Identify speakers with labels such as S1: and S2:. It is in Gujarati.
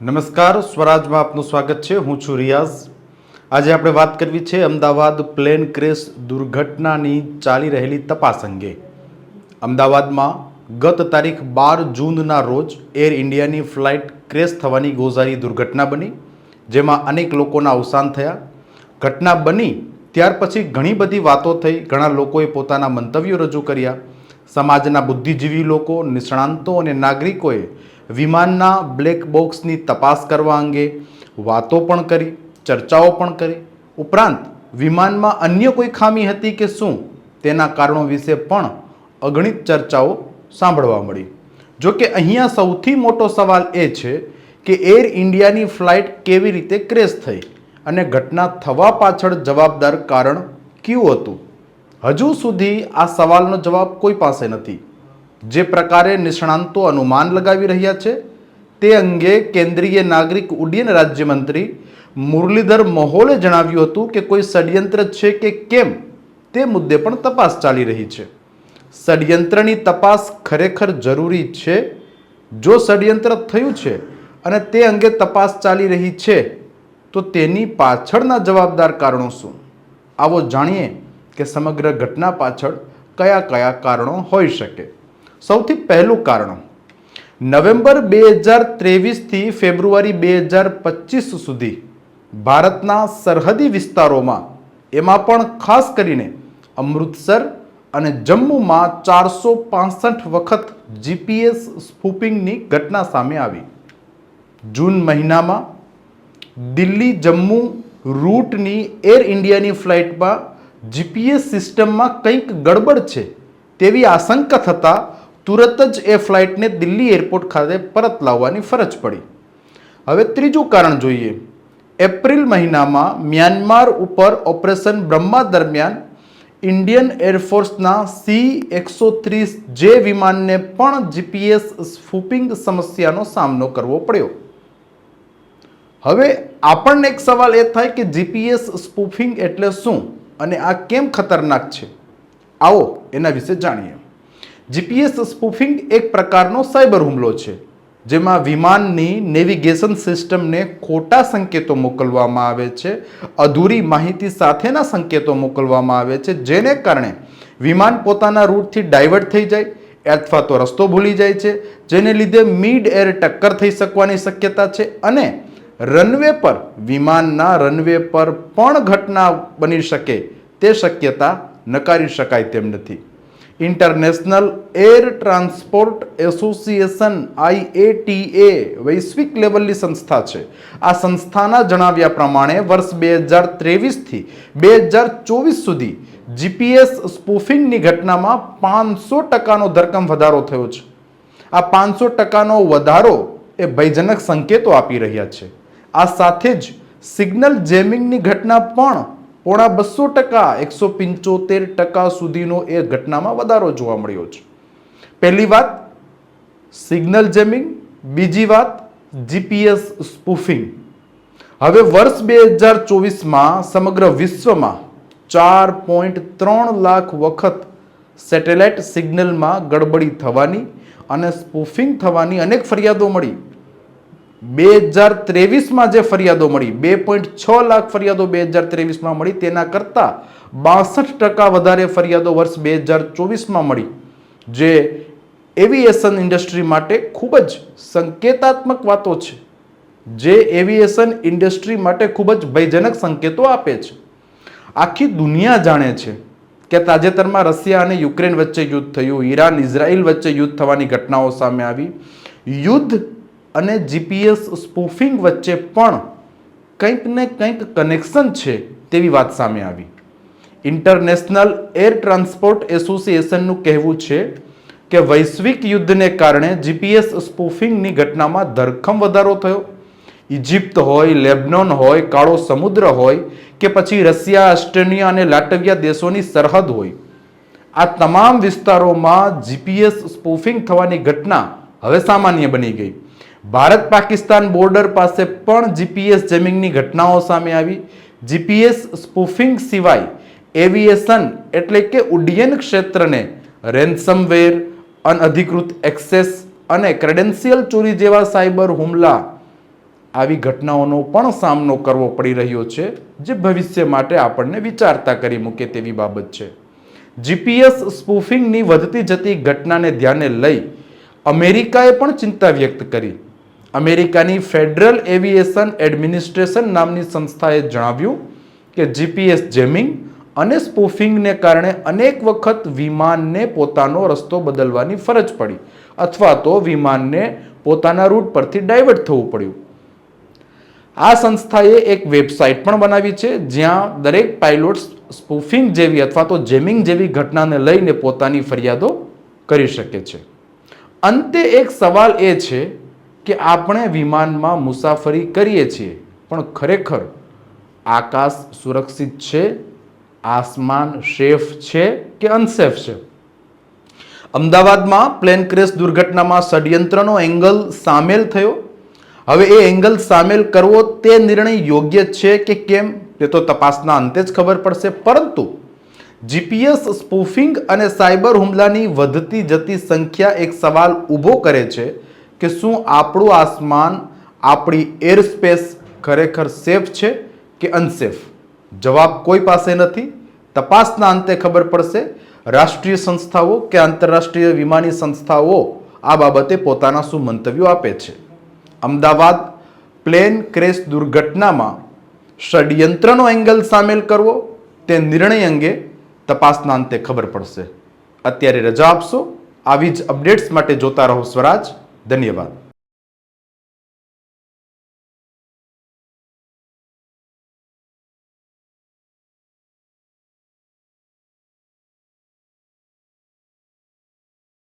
S1: નમસ્કાર, સ્વરાજમાં આપનું સ્વાગત છે. હું છું રિયાઝ. આજે આપણે વાત કરવી છે અમદાવાદ પ્લેન ક્રેશ દુર્ઘટનાની ચાલી રહેલી તપાસ અંગે. અમદાવાદમાં ગત તારીખ બાર જૂનના રોજ એર ઇન્ડિયાની ફ્લાઇટ ક્રેશ થવાની ગોઝારી દુર્ઘટના બની, જેમાં અનેક લોકોના અવસાન થયા. ઘટના બની, ત્યાર પછી ઘણી બધી વાતો થઈ. ઘણા લોકોએ પોતાના મંતવ્યો રજૂ કર્યા. સમાજના બુદ્ધિજીવી લોકો, નિષ્ણાંતો અને નાગરિકોએ વિમાનના બ્લેક બોક્સની તપાસ કરવા અંગે વાતો પણ કરી, ચર્ચાઓ પણ કરી. ઉપરાંત, વિમાનમાં અન્ય કોઈ ખામી હતી કે શું તેના કારણો વિશે પણ અગણિત ચર્ચાઓ સાંભળવા મળી. જો કે અહીંયા સૌથી મોટો સવાલ એ છે કે એર ઇન્ડિયાની ફ્લાઇટ કેવી રીતે ક્રેશ થઈ અને ઘટના થવા પાછળ જવાબદાર કારણ કયું હતું? હજુ સુધી આ સવાલનો જવાબ કોઈ પાસે નથી. જે પ્રકારે નિષ્ણાંતો અનુમાન લગાવી રહ્યા છે, તે અંગે કેન્દ્રીય નાગરિક ઉડ્ડયન રાજ્યમંત્રી મુરલીધર મહોલે જણાવ્યું હતું કે કોઈ ષડયંત્ર છે કે કેમ, તે મુદ્દે પણ તપાસ ચાલી રહી છે. ષડયંત્રની તપાસ ખરેખર જરૂરી છે? જો ષડયંત્ર થયું છે અને તે અંગે તપાસ ચાલી રહી છે, તો તેની પાછળના જવાબદાર કારણો શું? આવો જાણીએ કે સમગ્ર ઘટના પાછળ કયા કયા કારણો હોઈ શકે. સૌથી પહેલું કારણ, નવેમ્બર બે હજાર ત્રેવીસથી ફેબ્રુઆરી બે હજાર પચીસ સુધી ભારતના સરહદી વિસ્તારોમાં, એમાં પણ ખાસ કરીને અમૃતસર અને જમ્મુમાં ચારસો પાસઠ વખત જીપીએસ સ્પૂપિંગની ઘટના સામે આવી. જૂન મહિનામાં દિલ્હી જમ્મુ રૂટની એર ઇન્ડિયાની ફ્લાઇટમાં જીપીએસ સિસ્ટમમાં કંઈક ગડબડ છે તેવી આશંકા થતાં તુરત જ એ ફ્લાઇટને દિલ્હી એરપોર્ટ ખાતે પરત લાવવાની ફરજ પડી. હવે ત્રીજું કારણ જોઈએ. એપ્રિલ મહિનામાં મ્યાનમાર ઉપર ઓપરેશન બ્રહ્મા દરમિયાન ઇન્ડિયન એરફોર્સના સી એકસો ત્રીસ જે વિમાનને પણ જીપીએસ સ્ફૂપિંગ સમસ્યાનો સામનો કરવો પડ્યો. હવે આપણને એક સવાલ એ થાય કે જીપીએસ સ્પૂફિંગ એટલે શું? અને આ કેમ ખતરનાક છે? આવો એના વિશે જાણીએ. જીપીએસ સ્પૂફિંગ એક પ્રકારનો સાયબર હુમલો છે, જેમાં વિમાનની નેવિગેશન સિસ્ટમને ખોટા સંકેતો મોકલવામાં આવે છે, અધૂરી માહિતી સાથેના સંકેતો મોકલવામાં આવે છે, જેને કારણે વિમાન પોતાના રૂટથી ડાયવર્ટ થઈ જાય અથવા તો રસ્તો ભૂલી જાય છે, જેને લીધે મિડ એર ટક્કર થઈ શકવાની શક્યતા છે અને રનવે પર, વિમાનના રનવે પર પણ ઘટના બની શકે તે શક્યતા નકારી શકાય તેમ નથી. International air transport association IATA વૈશ્વિક લેવલની સંસ્થા છે. આ સંસ્થાના જણાવ્યા પ્રમાણે વર્ષ બે હજાર ત્રેવીસથી બે હજાર ચોવીસ સુધી જીપીએસ સ્પૂફિંગની ઘટનામાં પાંચસો ટકાનો ધરકમ વધારો થયો છે. આ પાંચસો ટકાનો વધારો એ ભયજનક સંકેતો આપી રહ્યા છે. આ સાથે જ સિગ્નલ જેમિંગની ઘટના પણ પોણા બસો ટકા, એકસો પંચોતેર ટકા સુધીનો એ ઘટનામાં વધારો જોવા મળ્યો છે. પહેલી વાત, સિગ્નલ જેમિંગ. બીજી વાત, જીપીએસ સ્પૂફિંગ. હવે વર્ષ બે હજાર ચોવીસમાં સમગ્ર વિશ્વમાં ચાર પોઈન્ટ ત્રણ લાખ વખત સેટેલાઇટ સિગ્નલમાં ગડબડી થવાની અને સ્પૂફિંગ થવાની અનેક ફરિયાદો મળી. બે હજાર ત્રેવીસમાં જે ફરિયાદો મળી, બે પોઈન્ટ છ લાખ ફરિયાદો બે હજાર ત્રેવીસમાં મળી. તેના કરતાં બાસઠ ટકા વધારે ફરિયાદો વર્ષ બે હજાર ચોવીસમાં મળી, જે એવિએશન ઇન્ડસ્ટ્રી માટે ખૂબ જ સંકેતાત્મક વાતો છે. જે એવિએશન ઇન્ડસ્ટ્રી માટે ખૂબ જ ભયજનક સંકેતો આપે છે. આખી દુનિયા જાણે છે કે તાજેતરમાં રશિયા અને યુક્રેન વચ્ચે યુદ્ધ થયું, ઈરાન, ઇઝરાયલ વચ્ચે યુદ્ધ થવાની ઘટનાઓ સામે આવી. યુદ્ધ અને જીપીએસ સ્પૂફિંગ વચ્ચે પણ કંઈક ને કંઈક કનેક્શન છે તેવી વાત સામે આવી. ઇન્ટરનેશનલ એર ટ્રાન્સપોર્ટ એસોસિએશનનું કહેવું છે કે વૈશ્વિક યુદ્ધને કારણે જીપીએસ સ્પૂફિંગની ઘટનામાં ધરખમ વધારો થયો. ઇજિપ્ત હોય, લેબનોન હોય, કાળો સમુદ્ર હોય કે પછી રશિયા, ઓસ્ટ્રેલિયા અને લાટવિયા દેશોની સરહદ હોય. આ તમામ વિસ્તારોમાં જીપીએસ સ્પૂફિંગ થવાની ઘટના હવે સામાન્ય બની ગઈ. ભારત પાકિસ્તાન બોર્ડર પાસે પણ જીપીએસ જેમિંગની ઘટનાઓ સામે આવી. જીપીએસ સ્પૂફિંગ સિવાય એવિએશન એટલે કે ઉડ્ડયન ક્ષેત્રને રેન્સમવેર, અનઅધિકૃત એક્સેસ અને ક્રેડેન્શિયલ ચોરી જેવા સાયબર હુમલા આવી ઘટનાઓનો પણ સામનો કરવો પડી રહ્યો છે, જે ભવિષ્ય માટે આપણને વિચારતા કરી મૂકે તેવી બાબત છે. જીપીએસ સ્પૂફિંગની વધતી જતી ઘટનાને ધ્યાને લઈ અમેરિકાએ પણ ચિંતા વ્યક્ત કરી. અમેરિકાની ફેડરલ એવિએશન એડમિનિસ્ટ્રેશન નામની સંસ્થાએ જણાવ્યું કે જીપીએસ જેમિંગ અને સ્પૂફિંગને કારણે અનેક વખત વિમાનને પોતાનો રસ્તો બદલવાની ફરજ પડી અથવા તો વિમાનને પોતાના રૂટ પરથી ડાયવર્ટ થવું પડ્યું. આ સંસ્થાએ એક વેબસાઇટ પણ બનાવી છે જ્યાં દરેક પાયલોટ્સ સ્પૂફિંગ જેવી અથવા તો જેમિંગ જેવી ઘટનાને લઈને પોતાની ફરિયાદો કરી શકે છે. અંતે એક સવાલ એ છે કે આપણે વિમાનમાં મુસાફરી કરીએ છીએ, પણ ખરેખર આકાશ સુરક્ષિત છે, આસમાન સેફ છે કે અનસેફ છે? અમદાવાદમાં પ્લેન ક્રેશ દુર્ઘટનામાં ષડયંત્રનો એંગલ સામેલ થયો. હવે એ એંગલ સામેલ કરવો તે નિર્ણય યોગ્ય છે કે કેમ? તે તો તપાસના અંતે જ ખબર પડશે. પરંતુ જીપીએસ સ્પૂફિંગ અને સાયબર હુમલાની વધતી જતી સંખ્યા એક સવાલ ઊભો કરે છે. કે શું આપણું આસમાન, આપણી એર સ્પેસ ખરેખર સેફ છે કે અનસેફ જવાબ કોઈ પાસે નથી. તપાસના અંતે ખબર પડશે, રાષ્ટ્રીય સંસ્થાઓ કે આંતરરાષ્ટ્રીય વિમાની સંસ્થાઓ આ બાબતે પોતાના શું મંતવ્યો આપે છે? અમદાવાદ પ્લેન ક્રેશ દુર્ઘટનામાં ષડયંત્રનો એંગલ સામેલ કરવો, તે નિર્ણય અંગે તપાસના અંતે ખબર પડશે. અત્યારે રજા આપશો. આવી જ અપડેટ્સ માટે જોતા રહો સ્વરાજ. ધન્યવાદ.